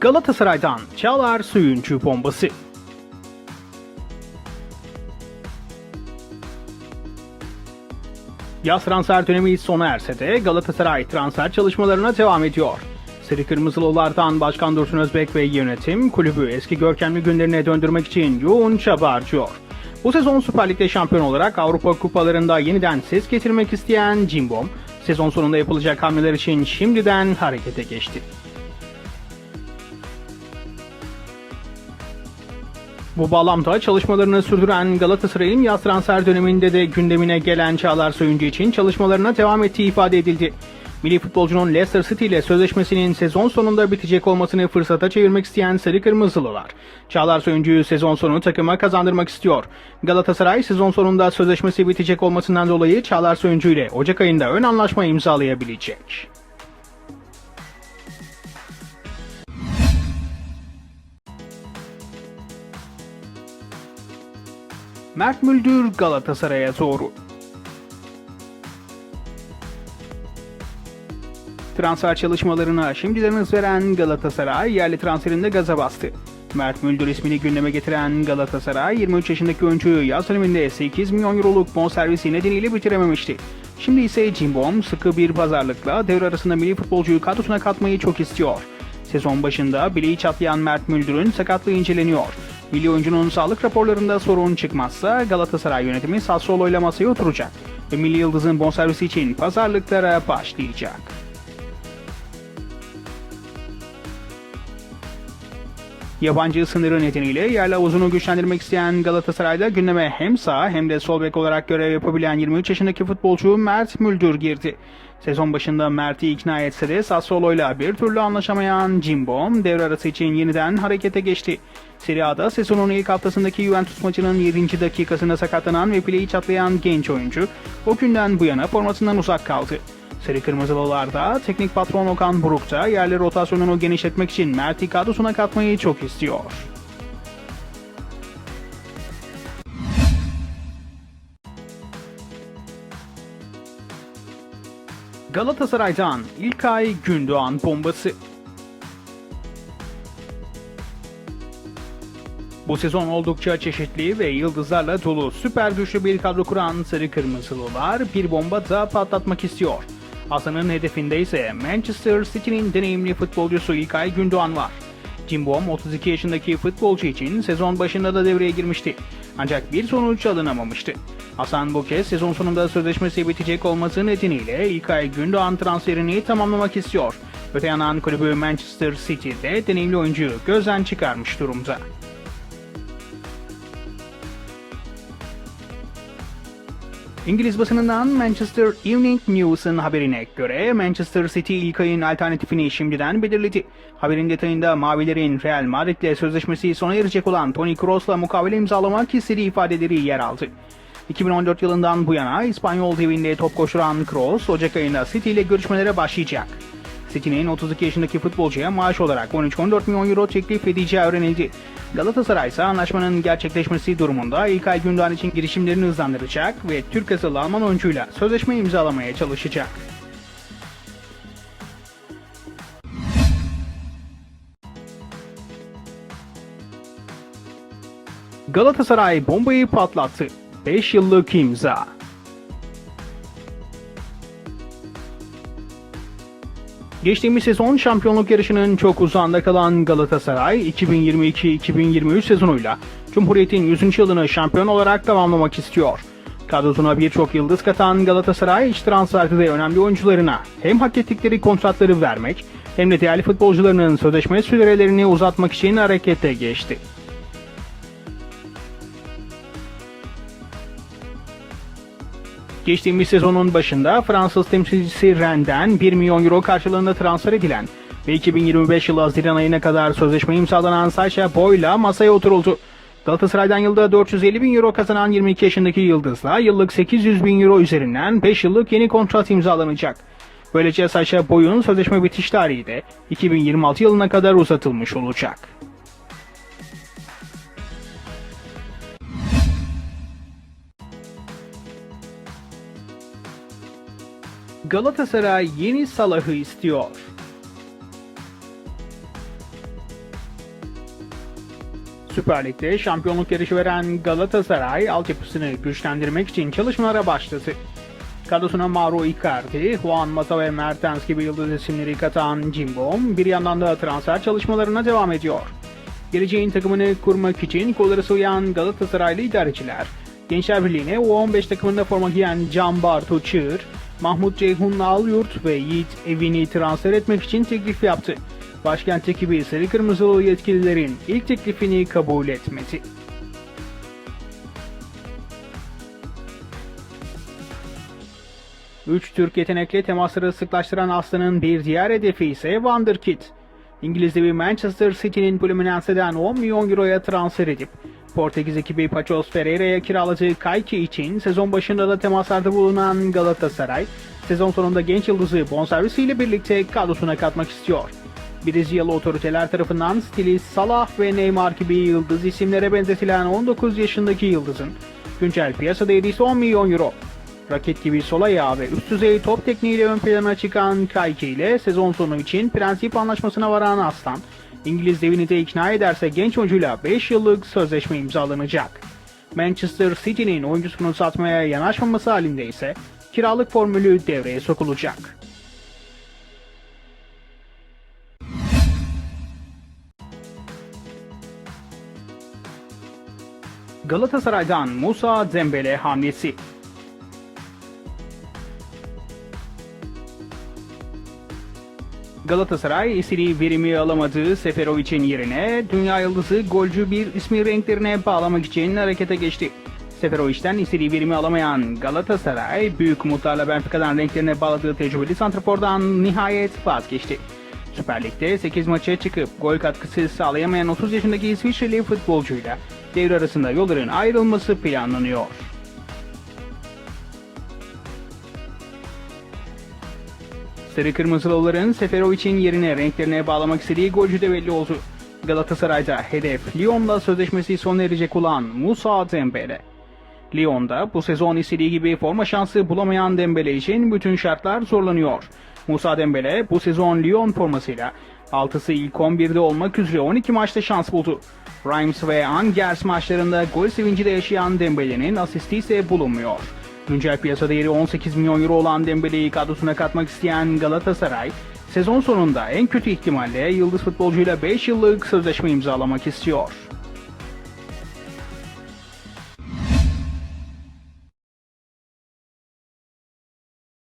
Galatasaray'dan Çağlar Söyüncü bombası. Yaz transfer dönemi sona erse de Galatasaray transfer çalışmalarına devam ediyor. Sarı Kırmızılılardan Başkan Dursun Özbek ve yönetim kulübü eski görkemli günlerine döndürmek için yoğun çaba harcıyor. Bu sezon Süper Lig'de şampiyon olarak Avrupa kupalarında yeniden ses getirmek isteyen Cimbom, sezon sonunda yapılacak hamleler için şimdiden harekete geçti. Bu bağlamda çalışmalarını sürdüren Galatasaray'ın yaz transfer döneminde de gündemine gelen Çağlar Soyuncu için çalışmalarına devam ettiği ifade edildi. Milli futbolcunun Leicester City ile sözleşmesinin sezon sonunda bitecek olmasını fırsata çevirmek isteyen Sarı Kırmızılılar. Çağlar Soyuncu'yu sezon sonu takıma kazandırmak istiyor. Galatasaray sezon sonunda sözleşmesi bitecek olmasından dolayı Çağlar Soyuncu ile Ocak ayında ön anlaşma imzalayabilecek. Mert Müldür Galatasaray'a doğru. Transfer çalışmalarına şimdiden hız veren Galatasaray yerli transferinde gaza bastı. Mert Müldür ismini gündeme getiren Galatasaray 23 yaşındaki oyuncuyu yaz döneminde 8 milyon euroluk bonservisi nedeniyle bitirememişti. Şimdi ise Cimbom sıkı bir pazarlıkla devre arasında milli futbolcuyu kadrosuna katmayı çok istiyor. Sezon başında bileği çatlayan Mert Müldür'ün sakatlığı inceleniyor. Milli oyuncunun sağlık raporlarında sorun çıkmazsa Galatasaray yönetimi Sassuolo ile masaya oturacak ve Milli Yıldız'ın bonservisi için pazarlıklara başlayacak. Yabancı sınırı nedeniyle yerli havuzunu güçlendirmek isteyen Galatasaray'da gündeme hem sağ hem de sol bek olarak görev yapabilen 23 yaşındaki futbolcu Mert Müldür girdi. Sezon başında Mert'i ikna etse de Sassuolo'yla bir türlü anlaşamayan Cimbom devre arası için yeniden harekete geçti. Serie A'da sezonun ilk haftasındaki Juventus maçının 7. dakikasında sakatlanan ve bileği çatlayan genç oyuncu o günden bu yana formasından uzak kaldı. Sarı Kırmızılılarda teknik patron Okan Buruk da yerli rotasyonunu genişletmek için Mert'i kadrosuna katmayı çok istiyor. Galatasaray'dan İlkay Gündoğan bombası. Bu sezon oldukça çeşitli ve yıldızlarla dolu süper güçlü bir kadro kuran Sarı Kırmızılılar bir bomba da patlatmak istiyor. Hasan'ın hedefinde ise Manchester City'nin deneyimli futbolcusu İlkay Gündoğan var. Cimbom 32 yaşındaki futbolcu için sezon başında da devreye girmişti. Ancak bir sonuç alınamamıştı. Hasan bu kez sezon sonunda sözleşmesi bitecek olması nedeniyle İlkay Gündoğan transferini tamamlamak istiyor. Öte yandan kulübü Manchester City'de deneyimli oyuncuyu gözden çıkarmış durumda. İngiliz basınından Manchester Evening News'un haberine göre Manchester City İlkay'ın alternatifini şimdiden belirledi. Haberin detayında Mavilerin Real Madrid'le sözleşmesi sona erecek olan Toni Kroos'la mukavele imzalamak istediği ifadeleri yer aldı. 2014 yılından bu yana İspanyol devinde top koşuran Kroos, Ocak ayında City ile görüşmelere başlayacak. City'nin 32 yaşındaki futbolcuya maaş olarak 13-14 milyon euro teklif edeceği öğrenildi. Galatasaray ise anlaşmanın gerçekleşmesi durumunda İlkay Gündoğan için girişimlerini hızlandıracak ve Türk asıllı Alman oyuncuyla sözleşme imzalamaya çalışacak. Galatasaray bombayı patlattı. 5 yıllık imza. Geçtiğimiz sezon şampiyonluk yarışının çok uzağında kalan Galatasaray 2022-2023 sezonuyla Cumhuriyet'in 100. yılını şampiyon olarak tamamlamak istiyor. Kadrosuna birçok yıldız katan Galatasaray iç transferde de önemli oyuncularına hem hak ettikleri kontratları vermek hem de değerli futbolcularının sözleşme sürelerini uzatmak için harekete geçti. Geçtiğimiz sezonun başında Fransız temsilcisi Rennes'den 1 milyon euro karşılığında transfer edilen ve 2025 yılı Haziran ayına kadar sözleşme imzalanan Sacha Boy'la masaya oturuldu. Galatasaray'dan yılda 450 bin euro kazanan 22 yaşındaki Yıldız'la yıllık 800 bin euro üzerinden 5 yıllık yeni kontrat imzalanacak. Böylece Sacha Boy'un sözleşme bitiş tarihi de 2026 yılına kadar uzatılmış olacak. Galatasaray yeni Salah'ı istiyor. Süper Lig'de şampiyonluk yarışı veren Galatasaray altyapısını güçlendirmek için çalışmalara başladı. Kadrosuna Mauro Icardi, Juan Mata ve Mertens gibi yıldız isimleri katan Cimbom bir yandan da transfer çalışmalarına devam ediyor. Geleceğin takımını kurmak için kolları sıvayan Galatasaraylı idareciler, Gençler Birliği'ne U15 takımında forma giyen Can Bartu Çığır, Mahmut Ceyhun Alyurt ve Yiğit Evin'i transfer etmek için teklif yaptı. Başkent ekibi Sarı Kırmızılı yetkililerin ilk teklifini kabul etmedi. Üç Türk yetenekli temasları sıklaştıran Aslı'nın bir diğer hedefi ise Wonderkid. İngiliz devi Manchester City'nin Fluminense'den 10 milyon euroya transfer edip Portekiz ekibi Pachos Ferreira'ya kiraladığı Kayki için sezon başında da temaslarda bulunan Galatasaray, sezon sonunda genç yıldızı bonservisiyle birlikte kadrosuna katmak istiyor. Brezilyalı otoriteler tarafından stili Salah ve Neymar gibi yıldız isimlere benzetilen 19 yaşındaki yıldızın güncel piyasa değeri ise 10 milyon euro. Raket gibi sol ayağı ve üst düzey top tekniğiyle ön plana çıkan Kayke ile sezon sonu için prensip anlaşmasına varan Aslan, İngiliz devini de ikna ederse genç oyuncuyla 5 yıllık sözleşme imzalanacak. Manchester City'nin oyuncusunu satmaya yanaşmaması halinde ise kiralık formülü devreye sokulacak. Galatasaray'dan Musa Dembele hamlesi. Galatasaray istediği verimi alamadığı Seferovic'in yerine dünya yıldızı golcü bir ismi renklerine bağlamak için harekete geçti. Seferovic'den istediği verimi alamayan Galatasaray büyük umutlarla Benfica'dan renklerine bağladığı tecrübeli santrafordan nihayet vazgeçti. Süper Lig'de 8 maça çıkıp gol katkısı sağlayamayan 30 yaşındaki İsviçreli futbolcuyla devre arasında yolların ayrılması planlanıyor. Sarı Kırmızılıların Seferovic'in yerine renklerine bağlamak istediği golcü de belli oldu. Galatasaray'da hedef Lyon'la sözleşmesi sona erecek olan Musa Dembele. Lyon'da bu sezon istediği gibi forma şansı bulamayan Dembele için bütün şartlar zorlanıyor. Musa Dembele bu sezon Lyon formasıyla 6'sı ilk 11'de olmak üzere 12 maçta şans buldu. Reims ve Angers maçlarında gol sevinci de yaşayan Dembele'nin asisti ise bulunmuyor. Güncel piyasa değeri 18 milyon euro olan Dembele'yi kadrosuna katmak isteyen Galatasaray, sezon sonunda en kötü ihtimalle yıldız futbolcuyla 5 yıllık sözleşme imzalamak istiyor.